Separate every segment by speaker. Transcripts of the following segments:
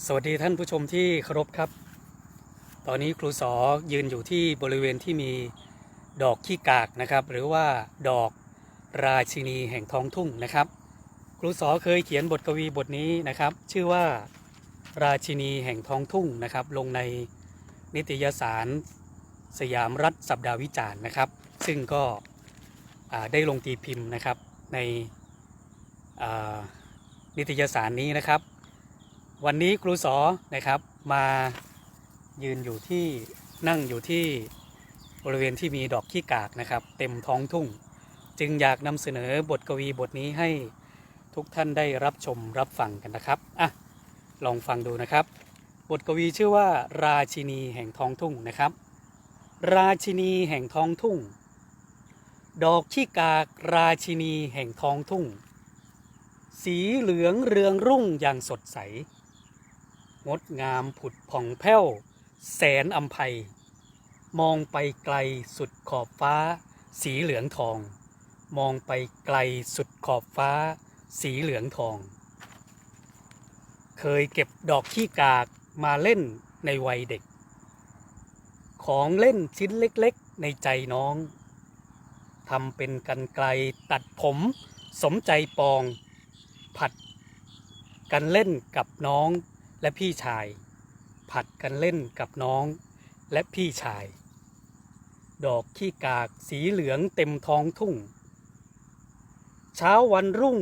Speaker 1: สวัสดีท่านผู้ชมที่เคารพครับ ตอนนี้ครูสอยืนอยู่ที่บริเวณที่มีดอกขี้กากนะครับ หรือว่าดอกราชินีแห่งท้องทุ่งนะครับ ครูสอเคยเขียนบทกวีบทนี้นะครับ ชื่อว่าราชินีแห่งท้องทุ่งนะครับ ลงในนิตยสารสยามรัฐสัปดาห์วิจารณ์นะครับ ซึ่งก็ได้ลงตีพิมพ์นะครับในนิตยสารนี้นะครับ วันนี้ครูสอนะครับมายืนอยู่ที่นั่งอยู่ที่บริเวณที่มีดอกขี้กากนะครับ เต็มท้องทุ่ง จึงอยากนำเสนอบทกวีบทนี้ให้ทุกท่านได้รับชมรับฟังกันนะครับอะลองฟังดูนะครับ บทกวีชื่อว่า ราชินีแห่งท้องทุ่งนะครับ ราชินีแห่งท้องทุ่ง ดอกขี้กากราชินีแห่งท้องทุ่ง สีเหลืองเรืองรุ่งอย่างสดใส งดงามผุดผ่องแผ้ว แสนอัมภัย มองไปไกลสุดขอบฟ้า สีเหลืองทอง มองไปไกลสุดขอบฟ้า สีเหลืองทอง เคยเก็บดอกขี้กากมาเล่นในวัยเด็ก ของเล่นชิ้นเล็กๆในใจน้องทำเป็นกันไกลตัดผมสมใจปอง ผัดกันเล่นกับน้อง และพี่ชาย ผัดกันเล่นกับน้องและพี่ชาย ดอกขี้กากสีเหลืองเต็มท้องทุ่ง เช้าวันรุ่ง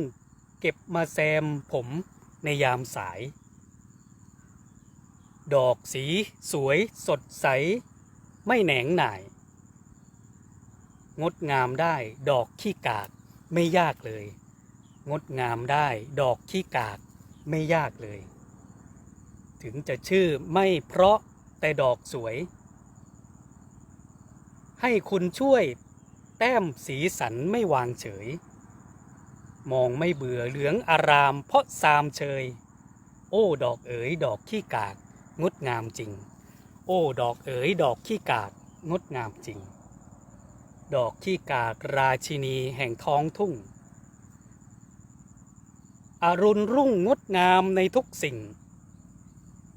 Speaker 1: เก็บมาแซมผมในยามสาย ดอกสีสวยสดใส ไม่แหนงหน่าย งดงามได้ดอกขี้กากไม่ยากเลย งดงามได้ดอกขี้กากไม่ยากเลย ถึงจะชื่อไม่เพราะแต่ดอกสวย ให้คุณช่วยแต้มสีสันไม่วางเฉย มองไม่เบื่อเหลืองอารามเพราะซามเชย โอ้ดอกเอ๋ยดอกขี้กากงดงามจริง โอ้ดอกเอ๋ยดอกขี้กากงดงามจริง ดอกขี้กากราชินีแห่งท้องทุ่ง อรุณรุ่งงดงามในทุกสิ่ง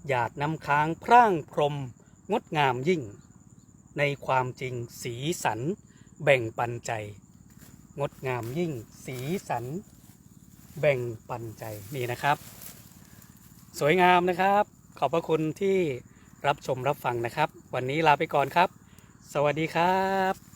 Speaker 1: หยาดน้ำค้างพร่างพรมงดงามยิ่ง ในความจริงสีสันแบ่งปันใจ งดงามยิ่ง สีสัน แบ่งปันใจนี่นะครับ สวยงามนะครับ ขอบพระคุณที่รับชมรับฟังนะครับ วันนี้ลาไปก่อนครับ สวัสดีครับ